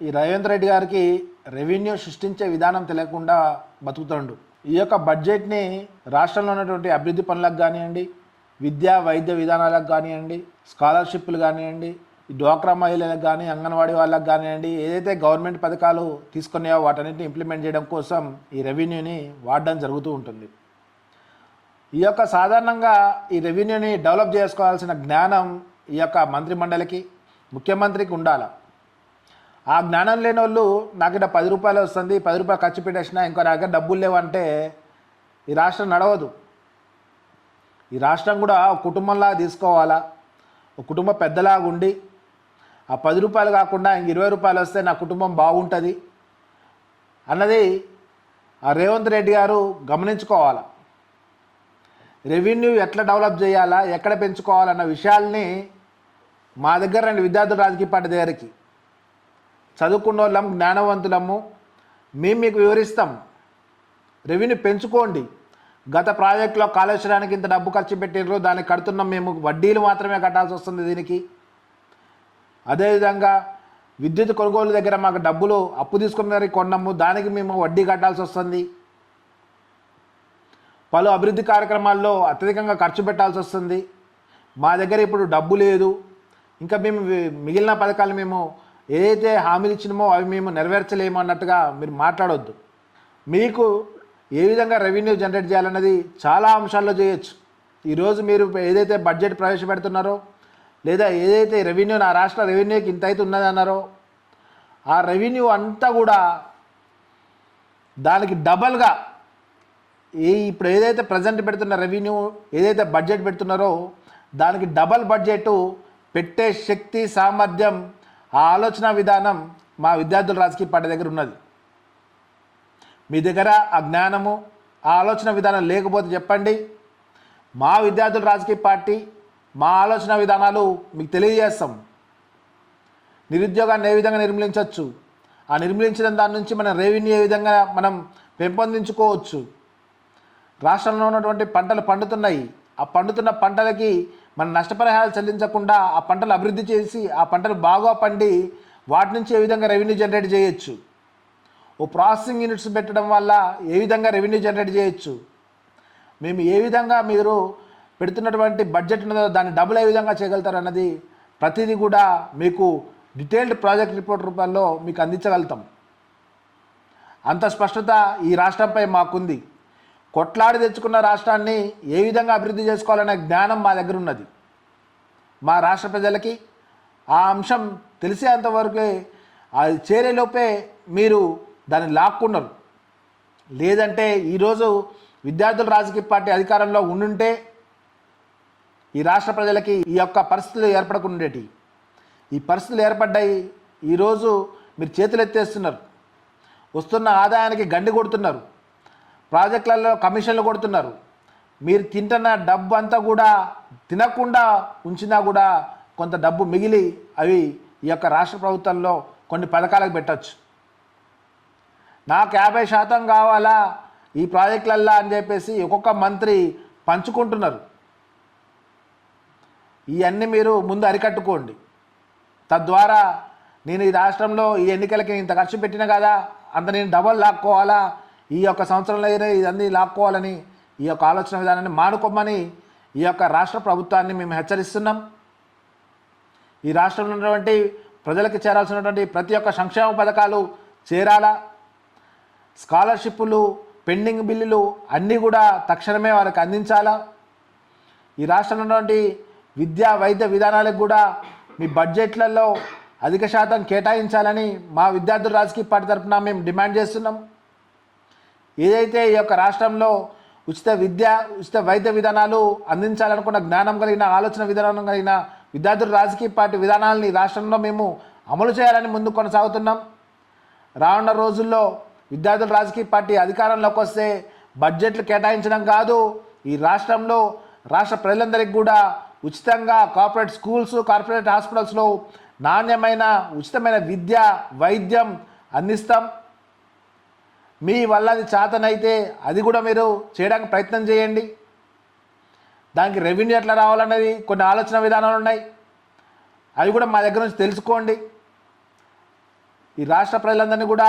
ఈ రేవంత్ రెడ్డి గారికి రెవెన్యూ సృష్టించే విధానం తెలియకుండా బతుకుతుండు. ఈ యొక్క బడ్జెట్ని రాష్ట్రంలో ఉన్నటువంటి అభివృద్ధి పనులకు కానివ్వండి విద్యా వైద్య విధానాలకు కానివ్వండి స్కాలర్షిప్లు కానివ్వండి డ్వాక్రా మహిళలకు కానీ అంగన్వాడీ వాళ్ళకి కానివ్వండి ఏదైతే గవర్నమెంట్ పథకాలు తీసుకున్నాయో వాటన్నిటిని ఇంప్లిమెంట్ చేయడం కోసం ఈ రెవెన్యూని వాడడం జరుగుతూ ఉంటుంది. ఈ యొక్క సాధారణంగా ఈ రెవెన్యూని డెవలప్ చేసుకోవాల్సిన జ్ఞానం ఈ యొక్క మంత్రి మండలికి ముఖ్యమంత్రికి ఉండాలి. ఆ జ్ఞానం లేని వాళ్ళు నాకు ఇక్కడ పది రూపాయలు వస్తుంది పది రూపాయలు ఖర్చు పెట్టేసిన ఇంకో నా దగ్గర డబ్బులు లేవంటే ఈ రాష్ట్రం నడవదు. ఈ రాష్ట్రం కూడా ఒక కుటుంబంలా తీసుకోవాలా? ఒక కుటుంబ పెద్దలాగా ఉండి ఆ పది రూపాయలు కాకుండా ఇంక ఇరవై రూపాయలు వస్తే నా కుటుంబం బాగుంటుంది? అన్నది ఆ రేవంత్ రెడ్డి గారు గమనించుకోవాలా? రెవెన్యూ ఎట్లా డెవలప్ చేయాలా? ఎక్కడ పెంచుకోవాలన్న విషయాల్ని మా దగ్గర రెండు విద్యార్థుల రాజకీయ పార్టీ దగ్గరికి చదువుకున్న వాళ్ళం జ్ఞానవంతులము. మేము మీకు వివరిస్తాం. రెవెన్యూ పెంచుకోండి. గత ప్రాజెక్టులో కాళేశ్వరానికి ఇంత డబ్బు ఖర్చు పెట్టినారు దాన్ని కడుతున్నాం మేము. వడ్డీలు మాత్రమే కట్టాల్సి వస్తుంది దీనికి. అదేవిధంగా విద్యుత్ కొనుగోలు దగ్గర మాకు డబ్బులు అప్పు తీసుకున్న కొన్నాము దానికి మేము వడ్డీ కట్టాల్సి వస్తుంది. పలు అభివృద్ధి కార్యక్రమాల్లో అత్యధికంగా ఖర్చు పెట్టాల్సి వస్తుంది. మా దగ్గర ఇప్పుడు డబ్బు లేదు. ఇంకా మేము మిగిలిన పథకాలు మేము ఏదైతే హామీలు ఇచ్చినామో అవి మేము నెరవేర్చలేము అన్నట్టుగా మీరు మాట్లాడొద్దు. మీకు ఏ విధంగా రెవెన్యూ జనరేట్ చేయాలన్నది చాలా అంశాల్లో చేయొచ్చు. ఈరోజు మీరు ఏదైతే బడ్జెట్ ప్రవేశపెడుతున్నారో లేదా ఏదైతే రెవెన్యూ నా రాష్ట్ర రెవెన్యూకి ఇంత అయితే ఉన్నదన్నారో ఆ రెవెన్యూ అంతా కూడా దానికి డబల్గా ఈ ఇప్పుడు ఏదైతే ప్రజెంట్ పెడుతున్న రెవెన్యూ ఏదైతే బడ్జెట్ పెడుతున్నారో దానికి డబల్ బడ్జెట్ పెట్టే శక్తి సామర్థ్యం ఆలోచన విధానం మా విద్యార్థుల రాజకీయ పార్టీ దగ్గర ఉన్నది. మీ దగ్గర ఆ జ్ఞానము ఆ ఆలోచన విధానం లేకపోతే చెప్పండి. మా విద్యార్థుల రాజకీయ పార్టీ మా ఆలోచన విధానాలు మీకు తెలియజేస్తాం. నిరుద్యోగాన్ని ఏ విధంగా నిర్మూలించవచ్చు? ఆ నిర్మూలించిన దాని నుంచి మన రెవెన్యూ ఏ విధంగా మనం పెంపొందించుకోవచ్చు? రాష్ట్రంలో ఉన్నటువంటి పంటలు పండుతున్నాయి. ఆ పండుతున్న పంటలకి మన నష్టపరిహారాలు చెల్లించకుండా ఆ పంటలు అభివృద్ధి చేసి ఆ పంటలు బాగా పండి వాటి నుంచి ఏ విధంగా రెవెన్యూ జనరేట్ చేయొచ్చు? ఓ ప్రాసెసింగ్ యూనిట్స్ పెట్టడం వల్ల ఏ విధంగా రెవెన్యూ జనరేట్ చేయొచ్చు? మేము ఏ విధంగా మీరు పెడుతున్నటువంటి బడ్జెట్ ఉన్నదో దాన్ని డబుల్ ఏ విధంగా చేయగలుగుతారు అన్నది ప్రతిదీ కూడా మీకు డీటెయిల్డ్ ప్రాజెక్ట్ రిపోర్ట్ రూపంలో మీకు అందించగలుగుతాం. అంత స్పష్టత ఈ రాష్ట్రంపై మాకుంది. కొట్లాడి తెచ్చుకున్న రాష్ట్రాన్ని ఏ విధంగా అభివృద్ధి చేసుకోవాలనే జ్ఞానం మా దగ్గర ఉన్నది. మా రాష్ట్ర ప్రజలకి ఆ అంశం తెలిసేంతవరకే అది చేరేలోపే మీరు దాన్ని లాక్కున్నారు. లేదంటే ఈరోజు విద్యార్థుల రాజకీయ పార్టీ అధికారంలో ఉండుంటే ఈ రాష్ట్ర ప్రజలకి ఈ యొక్క పరిస్థితులు ఏర్పడకుండేటి. ఈ పరిస్థితులు ఏర్పడ్డాయి ఈరోజు మీరు చేతులు ఎత్తేస్తున్నారు వస్తున్న ఆదాయానికి గండి కొడుతున్నారు. ప్రాజెక్టులలో కమిషన్లు కొడుతున్నారు. మీరు తింటున్న డబ్బు అంతా కూడా తినకుండా ఉంచినా కూడా కొంత డబ్బు మిగిలి అవి ఈ యొక్క రాష్ట్ర ప్రభుత్వంలో కొన్ని పథకాలకు పెట్టచ్చు. నాకు యాభై శాతం కావాలా? ఈ ప్రాజెక్టులల్లా అని చెప్పేసి ఒక్కొక్క మంత్రి పంచుకుంటున్నారు. ఇవన్నీ మీరు ముందు అరికట్టుకోండి. తద్వారా నేను ఈ రాష్ట్రంలో ఈ ఎన్నికలకి ఇంత ఖర్చు పెట్టిన కదా అంత నేను డబల్ లాక్కోవాలా? ఈ యొక్క సంవత్సరంలో అయినా ఇదన్నీ లాక్కోవాలని ఈ యొక్క ఆలోచన విధానాన్ని మానుకోమని ఈ యొక్క రాష్ట్ర ప్రభుత్వాన్ని మేము హెచ్చరిస్తున్నాం. ఈ రాష్ట్రంలో ఉన్నటువంటి ప్రజలకు చేరాల్సినటువంటి ప్రతి ఒక్క సంక్షేమ పథకాలు చేరాలా? స్కాలర్షిప్లు పెండింగ్ బిల్లులు అన్నీ కూడా తక్షణమే వారికి అందించాలా? ఈ రాష్ట్రంలో ఉన్నటువంటి విద్యా వైద్య విధానాలకు కూడా మీ బడ్జెట్లలో అధిక శాతం కేటాయించాలని మా విద్యార్థుల రాజకీయ పార్టీ తరఫున మేము డిమాండ్ చేస్తున్నాం. ఏదైతే ఈ యొక్క రాష్ట్రంలో ఉచిత విద్య ఉచిత వైద్య విధానాలు అందించాలనుకున్న జ్ఞానం కలిగిన ఆలోచన విధానం కలిగిన విద్యార్థుల రాజకీయ పార్టీ విధానాలని రాష్ట్రంలో మేము అమలు చేయాలని ముందు కొనసాగుతున్నాం. రానున్న రోజుల్లో విద్యార్థుల రాజకీయ పార్టీ అధికారంలోకి వస్తే బడ్జెట్లు కేటాయించడం కాదు. ఈ రాష్ట్రంలో రాష్ట్ర ప్రజలందరికీ కూడా ఉచితంగా కార్పొరేట్ స్కూల్స్ కార్పొరేట్ హాస్పిటల్స్లో నాణ్యమైన ఉచితమైన విద్య వైద్యం అందిస్తాం. మీ వల్ల అది చేతనైతే అది కూడా మీరు చేయడానికి ప్రయత్నం చేయండి. దానికి రెవెన్యూ ఎట్లా రావాలన్నది కొన్ని ఆలోచన విధానాలు ఉన్నాయి. అవి కూడా మా దగ్గర నుంచి తెలుసుకోండి. ఈ రాష్ట్ర ప్రజలందరినీ కూడా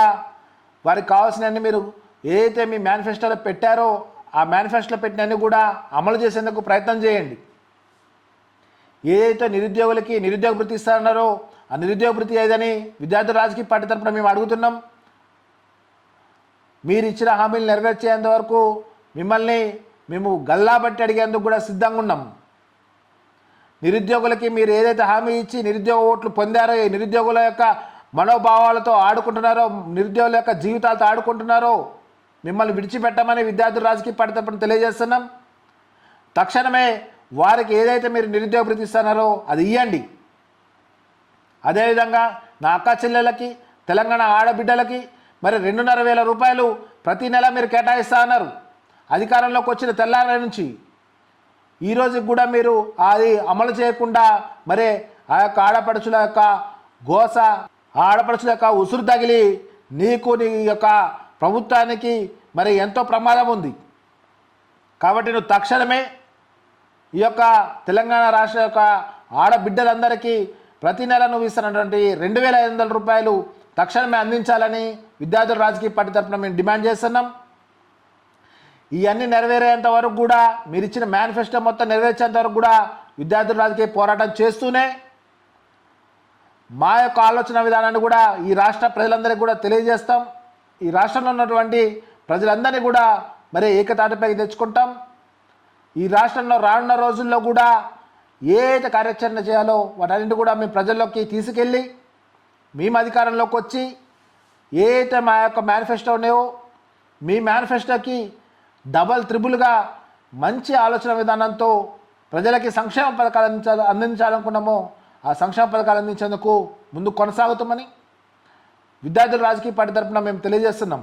వారికి కావాల్సినవన్నీ మీరు ఏదైతే మీ మేనిఫెస్టోలో పెట్టారో ఆ మేనిఫెస్టోలో పెట్టినవన్నీ కూడా అమలు చేసేందుకు ప్రయత్నం చేయండి. ఏదైతే నిరుద్యోగులకి నిరుద్యోగ వృత్తి ఇస్తారన్నారో ఆ నిరుద్యోగ వృత్తి ఏదని విద్యార్థుల రాజకీయ పార్టీ తరపున మేము అడుగుతున్నాం. మీరు ఇచ్చిన హామీలు నెరవేర్చేంత వరకు మిమ్మల్ని మేము గల్లాబట్టి అడిగేందుకు కూడా సిద్ధంగా ఉన్నాం. నిరుద్యోగులకి మీరు ఏదైతే హామీ ఇచ్చి నిరుద్యోగ ఓట్లు పొందారో ఈ నిరుద్యోగుల యొక్క మనోభావాలతో ఆడుకుంటున్నారో నిరుద్యోగుల యొక్క జీవితాలతో ఆడుకుంటున్నారో మిమ్మల్ని విడిచిపెట్టమని విద్యార్థుల రాజకీయ పార్టీ తెలియజేస్తున్నాం. తక్షణమే వారికి ఏదైతే మీరు నిరుద్యోగ వృత్తి ఇస్తున్నారో అది ఇవ్వండి అదేవిధంగా నా అక్క చెల్లెలకి తెలంగాణ ఆడబిడ్డలకి మరి రెండున్నర వేల రూపాయలు ప్రతి నెల మీరు కేటాయిస్తా అన్నారు. అధికారంలోకి వచ్చిన తెల్లారి నుంచి. ఈ రోజుకి కూడా మీరు అది అమలు చేయకుండా మరి ఆ యొక్క ఆడపడుచుల యొక్క గోస ఆ ఆడపడుచుల యొక్క ఉసురు తగిలి నీకు నీ యొక్క ప్రభుత్వానికి మరి ఎంతో ప్రమాదం ఉంది. కాబట్టి నువ్వు తక్షణమే ఈ యొక్క తెలంగాణ రాష్ట్ర యొక్క ఆడబిడ్డలందరికీ ప్రతి నెల నువ్వు ఇస్తున్నటువంటి రెండు వేల ఐదు వందల రూపాయలు తక్షణమే అందించాలని విద్యార్థుల రాజకీయ పార్టీ తరఫున మేము డిమాండ్ చేస్తున్నాం. ఇవన్నీ నెరవేరేంత వరకు కూడా మీరు ఇచ్చిన మేనిఫెస్టో మొత్తం నెరవేర్చేంత వరకు కూడా విద్యార్థుల రాజకీయ పోరాటం చేస్తూనే మా యొక్క ఆలోచన విధానాన్ని కూడా ఈ రాష్ట్ర ప్రజలందరికీ కూడా తెలియజేస్తాం. ఈ రాష్ట్రంలో ఉన్నటువంటి ప్రజలందరినీ కూడా మరి ఏకతాటిపైకి తెచ్చుకుంటాం. ఈ రాష్ట్రంలో రానున్న రోజుల్లో కూడా ఏ అయితే కార్యాచరణ చేయాలో వాటన్నింటి కూడా మేము ప్రజల్లోకి తీసుకెళ్ళి మేము అధికారంలోకి వచ్చి ఏ అయితే మా యొక్క మేనిఫెస్టో ఉన్నాయో మీ మేనిఫెస్టోకి డబల్ త్రిబుల్గా మంచి ఆలోచన విధానంతో ప్రజలకి సంక్షేమ పథకాలు అందించాలి అందించాలనుకున్నామో ఆ సంక్షేమ పథకాలు అందించేందుకు ముందు కొనసాగుతామని విద్యార్థుల రాజకీయ పార్టీ తరఫున మేము తెలియజేస్తున్నాం.